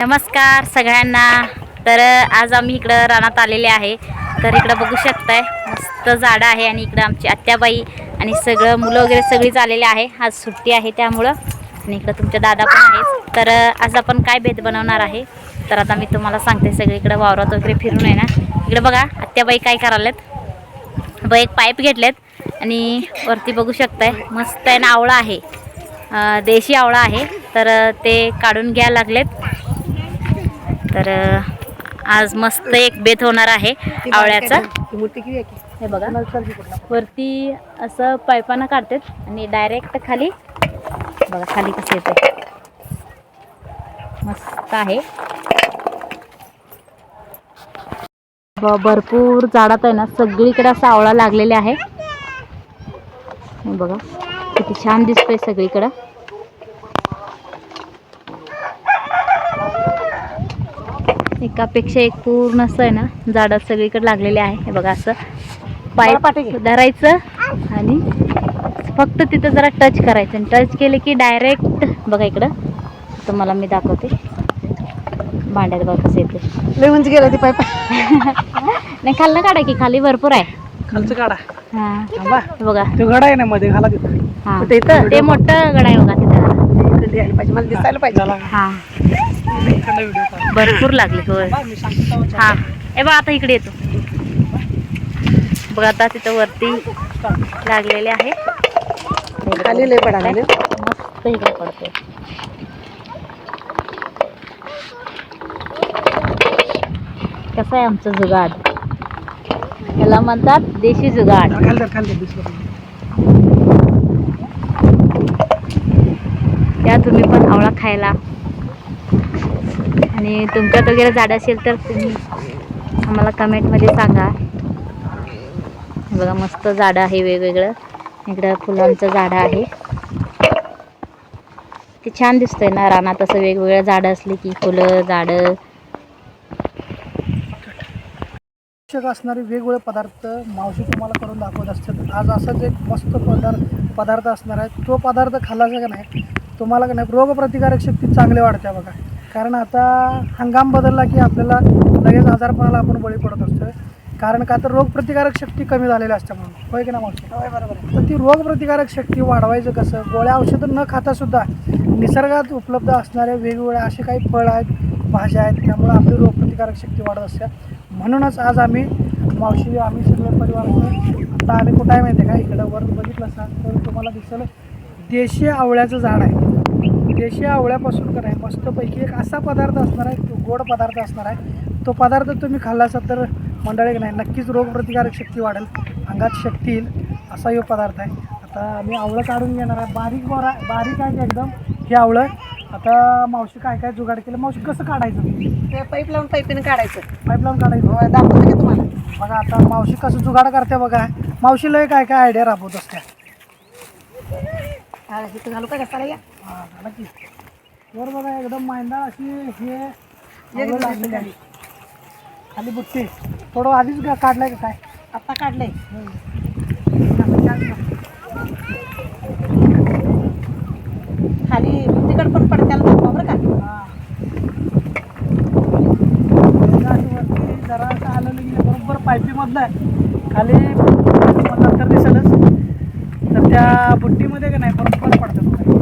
नमस्कार सगळ्यांना. तर आज आम्ही इकडं रानात आलेले आहे. तर इकडं बघू शकताय मस्त झाडं आहे आणि इकडं आमची आत्याबाई आणि सगळं मुलं वगैरे सगळीच आलेले आहे. आज सुट्टी आहे त्यामुळं. आणि इकडं तुमच्या दादा पण आहेत. तर आज आपण काय भेद बनवणार आहे? तर आता मी तुम्हाला सांगते सगळी. इकडं वावरात वगैरे फिरून आहे ना. इकडं बघा आत्याबाई काय करायलेत. बघ एक पाईप घेतलेत आणि वरती बघू शकताय मस्त आहे ना आवळा आहे. देशी आवळा आहे. तर ते काढून घ्यायला लागलेत. तर आज मस्त एक बेत होणार आहे आवळ्याचा. हे बघा. वरती असं पाईपानं काढतात आणि डायरेक्ट खाली बघा खाली कसं येते मस्त आहे. भरपूर झाडात आहे ना सगळीकडे असा आवळा लागलेले आहे. बघा किती छान दिसतोय सगळीकडं. एकापेक्षा एक पूर्ण असं आहे ना झाडं सगळीकडे लागलेले आहे. हे बघा असं पाईप धरायचं आणि फक्त तिथं जरा टच करायचं. आणि टच केले की डायरेक्ट बघा इकडं. तुम्हाला मी दाखवते. भांड्यात बघा कसं येते उंच गेला ती पाईप. नाही खाल्लं काढा की खाली भरपूर आहे. खालचं काढा. हां. हे बघा. तो गडा आहे ना मध्ये घाला तिथं. हां? ते मोठं गड आहे बघा तिथं. इकडे यायला पाहिजे. मला दिसायला पाहिजे. हां. भरपूर लागले होय. बा, मी सांगतो तेव्हाच. हा. ए बघ आता इकडे येतो. बघ आता तिथं वरती लागलेले आहे. खाली लय पडाले मस्त इकडे पडते कसं आहे आमचं जुगाड? याला म्हणतात देशी जुगाड खाली धर, खाली धर, दिसलं पाहिजे. या तुम्ही पण आवळा खायला. आणि तुमच्यात वगैरे झाड असेल तर तुम्ही आम्हाला कमेंटमध्ये सांगा. बघा मस्त झाडं आहे वेगवेगळं. इकडं फुलांचं झाडं आहे. ते छान दिसतंय ना रानात असं वेगवेगळ्या झाडं असली की फुलं झाडं. पोषक असणारे वेगवेगळे पदार्थ मावशी तुम्हाला करून दाखवत असतात. आज असाच एक मस्त पदार्थ पदार्थ असणार आहे. तो पदार्थ खाल्लाचा का नाही. तुम्हाला का नाही रोगप्रतिकारक शक्ती चांगली वाढते बघा. कारण आता हंगाम बदलला की आपल्याला लगेच आजारपणाला आपण बळी पडत असतो. कारण का तर रोगप्रतिकारक शक्ती कमी झालेली असते म्हणून. होय की ना मावशी? होय बरोबर तर ती रोगप्रतिकारक शक्ती वाढवायचं कसं? गोळ्या औषधं न खाता सुद्धा निसर्गात उपलब्ध असणारे वेगवेगळे असे काही फळ आहेत भाज्या आहेत त्यामुळे आपली रोगप्रतिकारक शक्ती वाढत असते. म्हणूनच आज आम्ही मावशी आम्ही सगळे परिवार आता आम्ही कुठं आहे माहिती आहे का? इकडं वर बघितलं असाल तर तुम्हाला दिसेल देशी आवळ्याचं झाड आहे. देशी आवळ्यापासून का नाही मस्तपैकी एक असा पदार्थ असणार आहे तो गोड पदार्थ असणार आहे. तो पदार्थ तुम्ही खाल्ला असाल तर मंडळी नाही नक्कीच रोगप्रतिकारक शक्ती वाढेल अंगात शक्ती येईल असा हा पदार्थ आहे. आता आम्ही आवळं काढून घेणार आहे. बारीक बोरा बारीक आहे एकदम हे आवळं. आता मावशी काय काय जुगाड केलं? मावशी कसं काढायचं? ते पाईप लावून पाईपीने काढायचं. पाईप लावून काढायचं. दाखवतो की तुम्हाला. बघा आता मावशी कसं जुगाड करते बघा. मावशी लय काय काय आयडिया राबवत असते इथं घालू का कसाला या? हा झालं की. वर बघा एकदम मांदा अशी हे आवळं लागलेली आहे. खाली बुट्टी. थोडं आधीच का- काढलंय का काय? आत्ता काढलंय. खाली तिकड पण पडत्याला दाखवा बरं का. हा. एकदा अशी वरती जरा असं आलं की बरोबर पायपीमधलं आहे. खाली नंतर दिसेलच तर त्या बुट्टीमध्ये का नाही बरोबर पडतं बघा.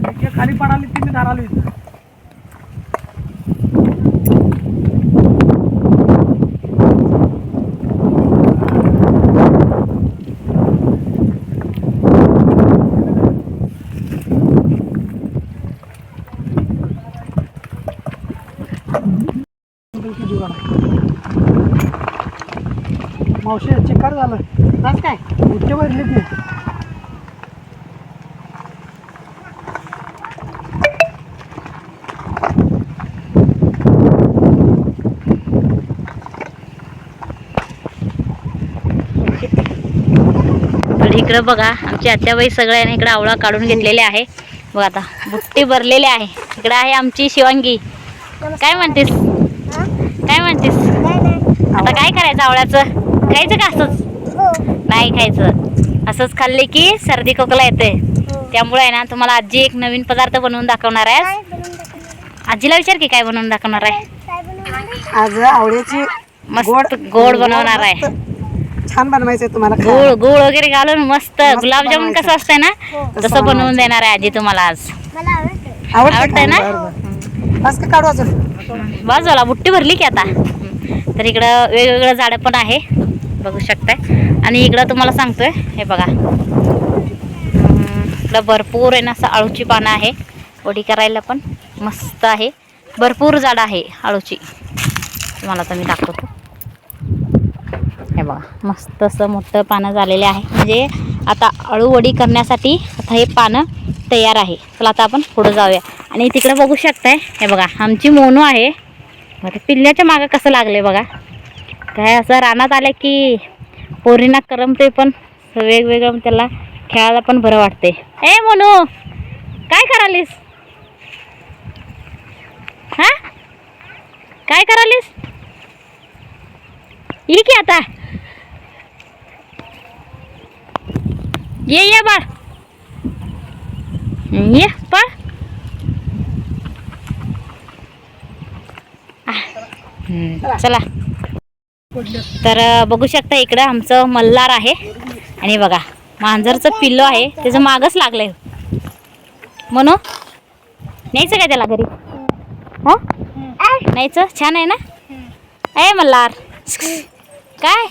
आणि जे खाली पडाली ती मी धारालो इथं मावशी चिकार झालं. बस काय? उच्च भरली ती. इकडं बघा आमची आत्याबाई सगळ्यांनी इकडं आवळा काढून घेतलेले आहे. बघा आता बुट्टी भरलेली आहे. इकडं आहे आमची शिवांगी. काय म्हणतेस? काय म्हणतेस? आता काय करायचं आवळ्याचं? खायचं का असंच? नाही खायचं. असंच खाल्ले की सर्दी खोकला येते. त्यामुळे आहे ना तुम्हाला आजी एक नवीन पदार्थ बनवून दाखवणार आहे आजीला विचार की काय बनवून दाखवणार आहे. आज आवळ्याची मस्त गोड बनवणार आहे. छान बनवायचंय तुम्हाला गुळ गुळ वगैरे घालून मस्त गुलाबजामुन कसं असतंय ना तसं बनवून देणार आहे आजी तुम्हाला आज. आवडतंय. ना? बस का काढू अजून. बाजूला बुट्टी भरली की आता. तर इकडं वेगवेगळं झाडं पण आहे. बघू शकताय. आणि इकडं तुम्हाला सांगतोय हे बघा. इकडं भरपूर आहे ना असं आळूची पानं आहे. वडी करायला पण मस्त आहे. भरपूर झाडं आहे आळूची. तुम्हाला तर मी दाखवतो. हे बघा मस्त असं मोठं पानं झालेले आहे. म्हणजे आता अळू वडी करण्यासाठी आता हे पानं तयार आहे. चला आता आपण पुढं जाऊया. आणि तिकडं बघू शकताय हे बघा आमची मोनू आहे. आता पिल्ल्याच्या मागं कसं लागले बघा. काय असं रानात आलं की पोरींना करमते पण वेगवेगळं त्याला खेळायला पण बरं वाटते ए मोनू काय करालीस? हा? काय करालीस? ये की आता. ये ये बाळ. ये हम्म, चला तर बघू शकता इकडं आमचं मल्हार आहे. आणि बघा मांजरचं पिल्लो आहे. त्याचं मागच लागलंय. म्हणू न्यायचं काय त्याला घरी? हा? न्यायचं? छान आहे ना? ए मल्हार. काय?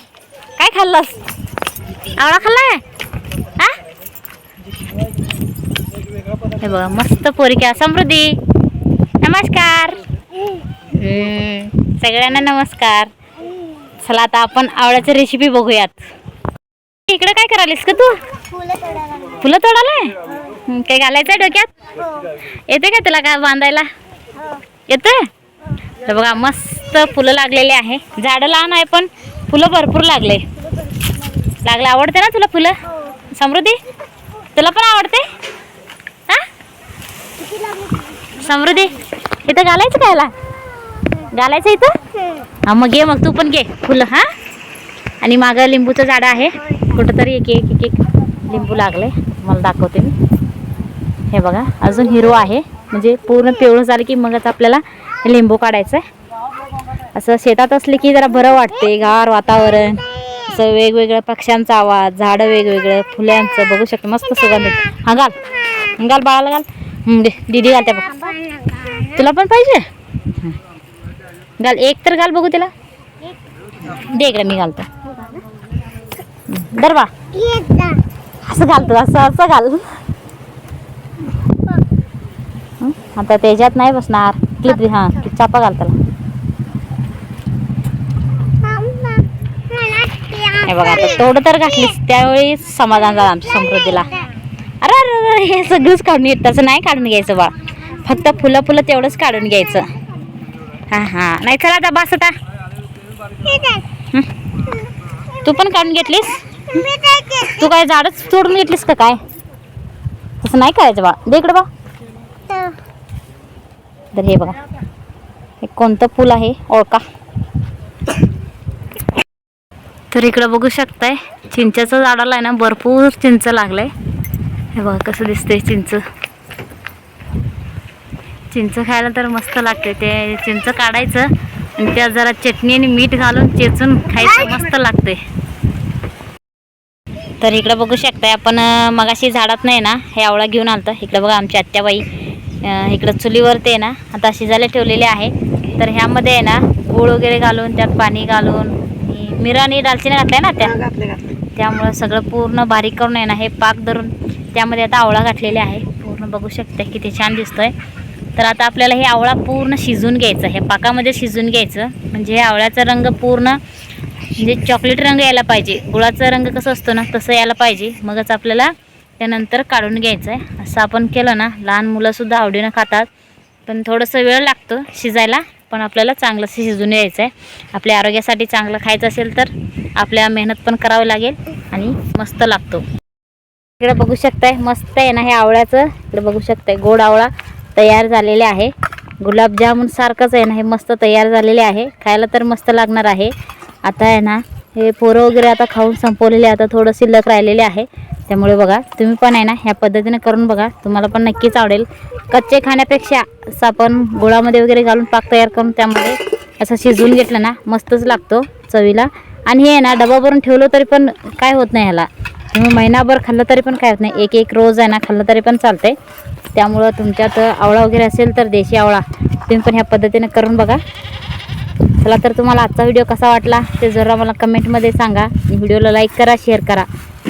काय खाल्लंस? आवळा खाल्लाय? हा हे बघा मस्त पोरिका समृद्धी नमस्कार. सगळ्यांना नमस्कार. चला आता आपण आवळ्याची रेसिपी बघूयात. इकडे काय करायलीस का तू? फुलं तोडालाय काय घालायचं डोक्यात? येते का तुला काय बांधायला? येते तर बघा मस्त फुलं लागलेली आहे. झाडं लहान आहे पण फुलं भरपूर लागले. लागले आवडते ना तुला फुलं? समृद्धी तुला पण आवडते हा समृद्धी इथं घालायचं काय घालायचं इथं? हा मग घे मग तू पण घे. फुलं हा? आणि मागं लिंबूचं झाड आहे. कुठंतरी एक एक एक एक लिंबू लागले मला दाखवते मी. हे बघा अजून हिरो आहे. म्हणजे पूर्ण पिवळं झालं की मगच आपल्याला लिंबू काढायचं आहे. असं शेतात असले की जरा बरं वाटते. गार वातावरण असं वेगवेगळ्या पक्ष्यांचा आवाज झाडं वेगवेगळं फुल्यांचं बघू शकतो मस्त सुगंध हा घाल. घाल बाळाला घाल. दे दीदी घालते बघ. तुला पण पाहिजे? घाल एक तर घाल बघू तिला. दे इकडे मी घालतो. दरवा असं घालतो असं असं घाल. आता त्याच्यात नाही बसणार. क्लिप हां चापा घाल त्याला. हे बघा आता तेवढं तर घातलीस त्यावेळी समाधान झालं आमच्या समृद्धीला. अरे अरे अरे हे सगळंच काढून येत तसं नाही काढून घ्यायचं बा. फक्त फुलं फुलं तेवढंच काढून घ्यायचं. हां हां. नाही चला आता बस आता. तू पण काढून घेतलीस? तू काय झाडच तोडून घेतलीस का काय? तसं नाही करायचं बा. दे बा. तर हे बघा. हे कोणतं फुल आहे? ओळखा. तर इकडं बघू शकताय चिंचाचं झाडाला आहे ना भरपूर चिंच लागलंय. हे बघा कसं दिसतंय चिंच. चिंच खायला तर मस्त लागते ते चिंच काढायचं आणि त्यात जरा चटणी आणि मीठ घालून चेचून खायचं मस्त लागते तर इकडं बघू शकताय आपण मगाशी झाडात नाही ना हे आवळा घेऊन आलतं. इकडं बघा आमची आत्याबाई इकडं चुलीवर ते ना आता शिजायला ठेवलेले आहे. तर ह्यामध्ये आहे ना गूळ वगैरे घालून त्यात पाणी घालून मिरा आणि दालचिनी घातल्या ना त्या? त्यामुळं सगळं पूर्ण बारीक करून आहे ना हे पाक धरून त्यामध्ये आता आवळा घातलेला आहे. पूर्ण बघू शकते किती छान दिसतोय. तर आता आपल्याला हे आवळा पूर्ण शिजून घ्यायचं हे पाकामध्ये शिजून घ्यायचं. म्हणजे हे आवळ्याचा रंग पूर्ण म्हणजे चॉकलेट रंग यायला पाहिजे. गुळाचा रंग कसं असतो ना तसं यायला पाहिजे. मगच आपल्याला त्यानंतर काढून घ्यायचं आहे असं आपण केलं ना लहान मुलंसुद्धा आवडीनं खातात. पण थोडंसं वेळ लागतो शिजायला पण आपल्याला चांगलंसं शिजून यायचं आहे आपल्या आरोग्यासाठी चांगलं खायचं असेल तर आपल्या मेहनत पण करावी लागेल आणि मस्त लागतो. इकडे बघू शकताय मस्त आहे ना हे आवळ्याचं. इकडे बघू शकताय गोड आवळा तयार झालेले आहे. गुलाबजामुन सारखंच आहे ना हे मस्त तयार झालेले आहे. खायला तर मस्त लागणार आहे. आता आहे ना हे पोरं वगैरे आता खाऊन संपवलेले आता थोडं शिल्लक राहिलेले आहे. त्यामुळे बघा तुम्ही पण आहे ना ह्या पद्धतीने करून बघा. तुम्हाला पण नक्कीच आवडेल. कच्चे खाण्यापेक्षा असं आपण गुळामध्ये वगैरे घालून पाक तयार करून त्यामध्ये असं शिजवून घेतलं ना मस्तच लागतो चवीला. आणि हे आहे ना डबा भरून ठेवलं तरी पण काय होत नाही ह्याला. तुम्ही महिनाभर खाल्लं तरी पण काय होत नाही. एक एक रोज आहे ना खाल्लं तरी पण चालतंय. त्यामुळं तुमच्यात आवळा वगैरे असेल तर देशी आवळा तुम्ही पण ह्या पद्धतीने करून बघा. चला तर तुम्हाला आजचा व्हिडिओ कसा वाटला ते जरा मला कमेंटमध्ये सांगा. व्हिडिओला लाईक करा शेअर करा.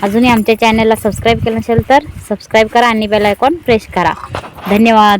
अजूनही आमच्या चॅनलला सबस्क्राईब केलं नसेल तर सबस्क्राईब करा आणि बेल आयकॉन प्रेस करा. धन्यवाद.